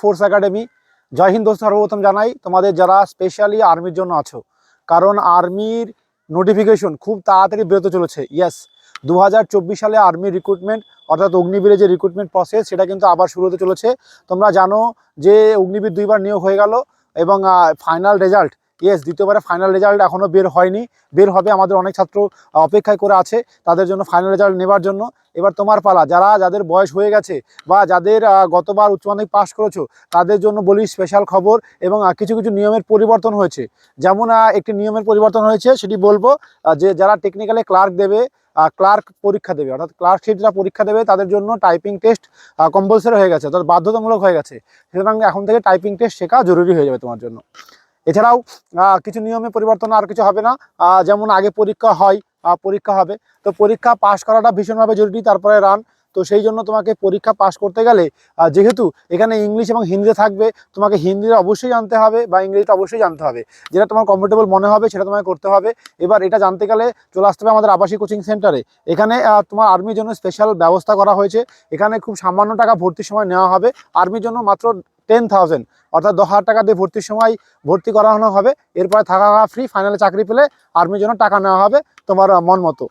Force academy জয় হিন্দ সর্বপ্রথম জানাই তোমাদের যারা স্পেশালি আর্মির জন্য আছো। কারণ আর্মির নোটিফিকেশন খুব তাড়াতাড়ি বেরোতে চলেছে। ইয়াস দু হাজার চব্বিশ সালে আর্মি রিক্রুটমেন্ট অর্থাৎ অগ্নিবীরের যে রিক্রুটমেন্ট প্রসেস সেটা কিন্তু আবার শুরু হতে চলেছে। তোমরা জানো যে অগ্নিবীর দুইবার নিয়োগ হয়ে গেল এবং ফাইনাল রেজাল্ট ইয়েস দ্বিতীয়বারে ফাইনাল রেজাল্ট এখনও বের হয়নি। বের হবে আমাদের অনেক ছাত্র অপেক্ষায় করে আছে তাদের জন্য ফাইনাল রেজাল্ট নেবার জন্য। এবার তোমার পালা, যারা যাদের বয়স হয়ে গেছে বা যাদের গতবার উচ্চ মাধ্যমিক পাস করেছ, তাদের জন্য বলি স্পেশাল খবর এবং কিছু কিছু নিয়মের পরিবর্তন হয়েছে। যেমন একটি নিয়মের পরিবর্তন হয়েছে, সেটি বলব যে যারা টেকনিক্যালে ক্লার্ক দেবে ক্লার্ক পরীক্ষা দেবে, অর্থাৎ ক্লার্কশিপ যারা পরীক্ষা দেবে, তাদের জন্য টাইপিং টেস্ট কম্পালসারি হয়ে গেছে, অর্থাৎ বাধ্যতামূলক হয়ে গেছে। সুতরাং এখন থেকে টাইপিং টেস্ট শেখা জরুরি হয়ে যাবে তোমার জন্য। এছাড়াও কিছু নিয়মে পরিবর্তন আর কিছু হবে না। যেমন আগে পরীক্ষা হয় পরীক্ষা হবে। তো পরীক্ষা পাশ করাটা ভীষণভাবে জরুরি, তারপরে রান তো সেই জন্য তোমাকে পরীক্ষা পাশ করতে গেলে যেহেতু এখানে ইংলিশ এবং হিন্দিতে থাকবে, তোমাকে হিন্দিটা অবশ্যই জানতে হবে বা ইংরেজিটা অবশ্যই জানতে হবে। যেটা তোমার কমফোর্টেবল মনে হবে সেটা তোমাকে করতে হবে। এবার এটা জানতে গেলে চলে আসতে হবে আমাদের আবাসিক কোচিং সেন্টারে এখানে তোমার আর্মির জন্য স্পেশাল ব্যবস্থা করা হয়েছে। এখানে খুব সামান্য টাকা ভর্তির সময় নেওয়া হবে। আর্মির জন্য মাত্র টেন থাউজেন্ড অর্থাৎ দশ হাজার টাকা দিয়ে ভর্তির সময় ভর্তি করানো হবে। এরপরে থাকা ফ্রি ফাইনালে চাকরি পেলে আর্মির জন্য টাকা নেওয়া হবে তোমার মন মতো।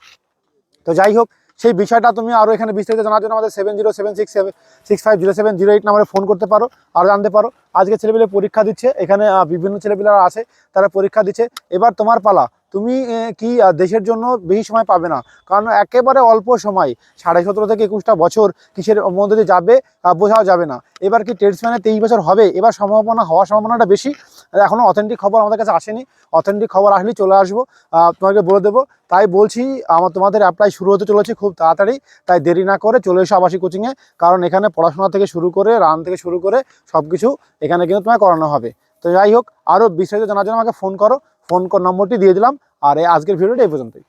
তো যাই হোক সেই বিষয়টা তুমি আরও এখানে বিস্তারিত জানার জন্য আমাদের seven zero seven six seven six five zero seven zero eight নাম্বারে ফোন করতে পারো, আর জানতে পারো। আজকে ছেলেপিলে পরীক্ষা দিচ্ছে, এখানে বিভিন্ন ছেলেপিলেরা আছে, তারা পরীক্ষা দিচ্ছে। এবার তোমার পালা, তুমি কি দেশের জন্য বেশি সময় পাবে না? কারণ একেবারে অল্প সময়, সাড়ে সতেরো থেকে একুশটা বছর কিসের মধ্যে যাবে বোঝাও যাবে না। এবার কি ট্রেডসম্যানে তেইশ বছর হবে? এবার সম্ভাবনা, হওয়ার সম্ভাবনাটা বেশি? এখনও অথেন্টিক খবর আমাদের কাছে আসেনি। অথেন্টিক খবর আসলেই চলে আসব। তোমাকে বলে দেবো। তাই বলছি, আমার তোমাদের অ্যাপ্লাই শুরু হতে চলেছে খুব তাড়াতাড়ি। তাই দেরি না করে চলে এসো আবাসিক কোচিংয়ে কারণ এখানে পড়াশোনা থেকে শুরু করে রান থেকে শুরু করে সব কিছু এখানে কিন্তু তোমায় করানো হবে। তো যাই হোক আরও বিস্তারিত জানার জন্য আমাকে ফোন করো। ফোন নম্বরটি দিয়ে দিলাম। আর এই আজকের ভিডিওটা এই পর্যন্তই।